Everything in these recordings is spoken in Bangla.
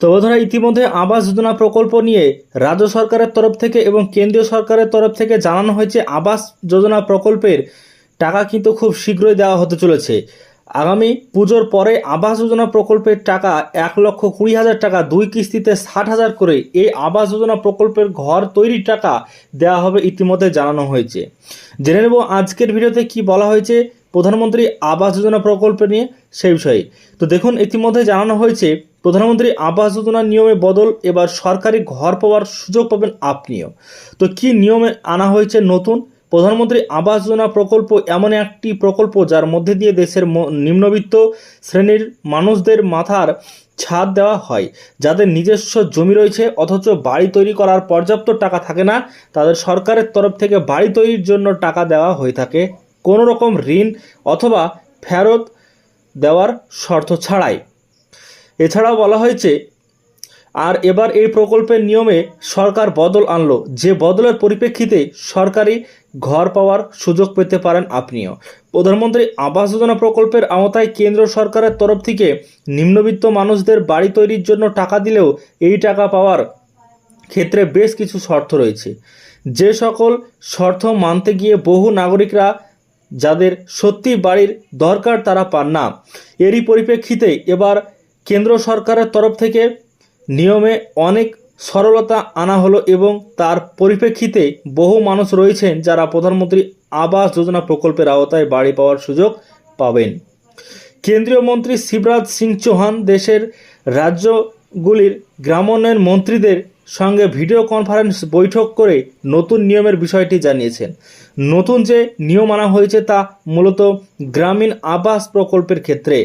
তো বন্ধুরা, ইতিমধ্যে আবাস যোজনা প্রকল্প নিয়ে রাজ্য সরকারের তরফ থেকে এবং কেন্দ্রীয় সরকারের তরফ থেকে জানানো হয়েছে আবাস যোজনা প্রকল্পের টাকা কিন্তু খুব শীঘ্রই দেওয়া হতে চলেছে। আগামী পুজোর পরে আবাস যোজনা প্রকল্পের টাকা এক লক্ষ কুড়ি হাজার টাকা, দুই কিস্তিতে ষাট হাজার করে এই আবাস যোজনা প্রকল্পের ঘর তৈরির টাকা দেওয়া হবে ইতিমধ্যে জানানো হয়েছে। জেনে নেব আজকের ভিডিওতে কি বলা হয়েছে প্রধানমন্ত্রী আবাস যোজনা প্রকল্প নিয়ে সেই বিষয়ে। তো দেখুন, ইতিমধ্যে জানানো হয়েছে প্রধানমন্ত্রী আবাস যোজনার নিয়মে বদল, এবার সরকারি ঘর পাওয়ার সুযোগ পাবেন আপনিও। তো কি নিয়মে আনা হয়েছে নতুন? প্রধানমন্ত্রী আবাস যোজনা প্রকল্প এমন একটি প্রকল্প যার মধ্যে দিয়ে দেশের নিম্নবিত্ত শ্রেণির মানুষদের মাথার ছাদ দেওয়া হয়। যাদের নিজস্ব জমি রয়েছে, অথচ বাড়ি তৈরি করার পর্যাপ্ত টাকা থাকে না, তাদের সরকারের তরফ থেকে বাড়ি তৈরির জন্য টাকা দেওয়া হয়ে থাকে। কোনো রকম ঋণ অথবা ফেরত দেওয়ার শর্ত ছাড়াই। এছাড়াও বলা হয়েছে, আর এবার এই প্রকল্পের নিয়মে সরকার বদল আনলো। যে বদলের পরিপ্রেক্ষিতে সরকারি ঘর পাওয়ার সুযোগ পেতে পারেন আপনিও। প্রধানমন্ত্রী আবাস যোজনা প্রকল্পের আওতায় কেন্দ্র সরকারের তরফ থেকে নিম্নবিত্ত মানুষদের বাড়ি তৈরির জন্য টাকা দিলেও এই টাকা পাওয়ার ক্ষেত্রে বেশ কিছু শর্ত রয়েছে। যে সকল শর্ত মানতে গিয়ে বহু নাগরিকরা যাদের সত্যি বাড়ির দরকার তারা পান না। এরই পরিপ্রেক্ষিতে এবার কেন্দ্র সরকারের তরফ থেকে নিয়মে অনেক সরলতা আনা হলো এবং তার পরিপ্রেক্ষিতে বহু মানুষ রয়েছেন যারা প্রধানমন্ত্রী আবাস যোজনা প্রকল্পের আওতায় বাড়ি পাওয়ার সুযোগ পাবেন। কেন্দ্রীয় মন্ত্রী শিবরাজ সিং চৌহান দেশের রাজ্যগুলির গ্রামোন্নয়ন মন্ত্রীদের সঙ্গে ভিডিও কনফারেন্স বৈঠক করে নতুন নিয়মের বিষয়টি জানিয়েছেন। নতুন যে নিয়ম আনা হয়েছে তা মূলত গ্রামীণ আবাস প্রকল্পের ক্ষেত্রে।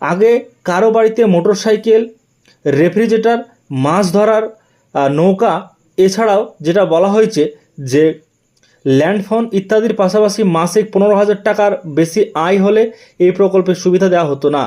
আগে কারও বাড়িতে মোটরসাইকেল, রেফ্রিজারেটর, মাছ ধরার নৌকা, এছাড়াও যেটা বলা হয়েছে যে ল্যান্ডফোন ইত্যাদির পাশাপাশি মাসিক পনেরো হাজার টাকার বেশি আয় হলে এই প্রকল্পের সুবিধা দেওয়া হতো না।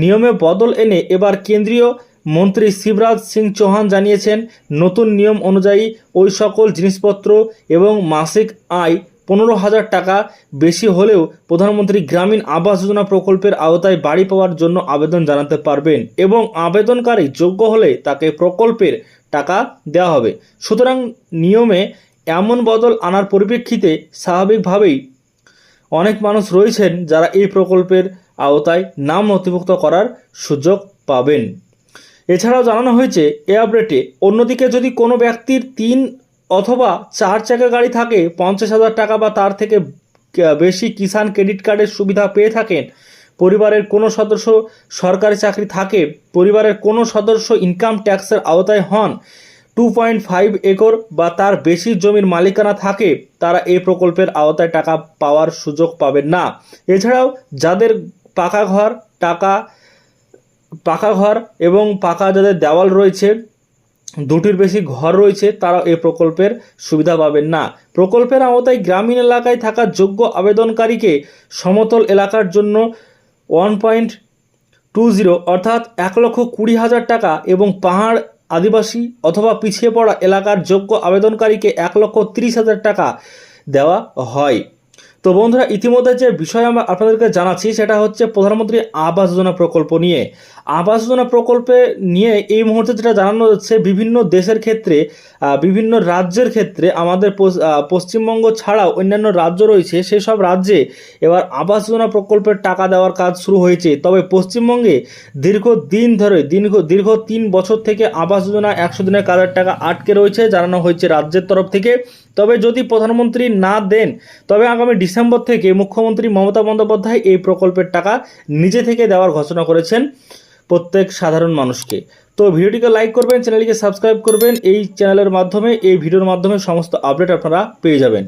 নিয়মে বদল এনে এবার কেন্দ্রীয় মন্ত্রী শিবরাজ সিং চৌহান জানিয়েছেন, নতুন নিয়ম অনুযায়ী ওই সকল জিনিসপত্র এবং মাসিক আয় পনেরো হাজার টাকা বেশি হলেও প্রধানমন্ত্রী গ্রামীণ আবাস যোজনা প্রকল্পের আওতায় বাড়ি পাওয়ার জন্য আবেদন জানাতে পারবেন এবং আবেদনকারী যোগ্য হলে তাকে প্রকল্পের টাকা দেওয়া হবে। সুতরাং নিয়মে এমন বদল আনার পরিপ্রেক্ষিতে স্বাভাবিকভাবেই অনেক মানুষ রয়েছেন যারা এই প্রকল্পের আওতায় নাম নথিভুক্ত করার সুযোগ পাবেন। এছাড়াও জানানো হয়েছে, এ আপডেটে অন্যদিকে যদি কোনো ব্যক্তির তিন অথবা চার চাকা গাড়ি থাকে, পঞ্চাশ হাজার টাকা বা তার থেকে বেশি কিষাণ ক্রেডিট কার্ডের সুবিধা পেয়ে থাকেন। পরিবারের কোনো সদস্য সরকারি চাকরি থাকে, পরিবারের কোনো সদস্য ইনকাম ট্যাক্সের আওতায় হন। টু পয়েন্ট ফাইভ একর বা তার বেশি জমির মালিকানা থাকে, তারা এই প্রকল্পের আওতায় টাকা পাওয়ার সুযোগ পাবেন না। এছাড়াও যাদের পাকা ঘর, টাকা, পাকা ঘর এবং পাকা যাদের দেওয়াল রয়েছে দুটির বেশি ঘর রয়েছে তারা এই প্রকল্পের সুবিধা পাবেন না। প্রকল্পের আওতায় গ্রামীণ এলাকায় থাকা যোগ্য আবেদনকারীকে সমতল এলাকার জন্য ওয়ান পয়েন্ট টু জিরো অর্থাৎ এক লক্ষ কুড়ি হাজার টাকা এবং পাহাড় আদিবাসী অথবা পিছিয়ে পড়া এলাকার যোগ্য আবেদনকারীকে এক লক্ষ তিরিশ হাজার টাকা দেওয়া হয়। তো বন্ধুরা, ইতিমধ্যে যে বিষয় আমরা আপনাদেরকে জানাচ্ছি, সেটা হচ্ছে প্রধানমন্ত্রী আবাস যোজনা প্রকল্প নিয়ে। আবাস যোজনা প্রকল্পে নিয়ে এই মুহূর্তে যেটা জানানো যাচ্ছে বিভিন্ন দেশের ক্ষেত্রে বিভিন্ন রাজ্যের ক্ষেত্রে আমাদের পশ্চিমবঙ্গ ছাড়াও অন্যান্য রাজ্য রয়েছে, সেসব রাজ্যে এবার আবাস যোজনা প্রকল্পের টাকা দেওয়ার কাজ শুরু হয়েছে। তবে পশ্চিমবঙ্গে দীর্ঘ দিন ধরে, দীর্ঘ দীর্ঘ তিন বছর থেকে আবাস যোজনা একশো দিনের কাজের টাকা আটকে রয়েছে, জানানো হয়েছে রাজ্যের তরফ থেকে। তবে যদি প্রধানমন্ত্রী না দেন, তবে আগামী ডিসেম্বর থেকে মুখ্যমন্ত্রী মমতা বন্দ্যোপাধ্যায় এই প্রকল্পের টাকা নিজে থেকে দেওয়ার ঘোষণা করেছেন প্রত্যেক সাধারণ মানুষকে। তো ভিডিওটিকে লাইক করবেন, চ্যানেলটিকে সাবস্ক্রাইব করবেন। এই চ্যানেলের মাধ্যমে, এই ভিডিওর মাধ্যমে সমস্ত আপডেট আপনারা পেয়ে যাবেন।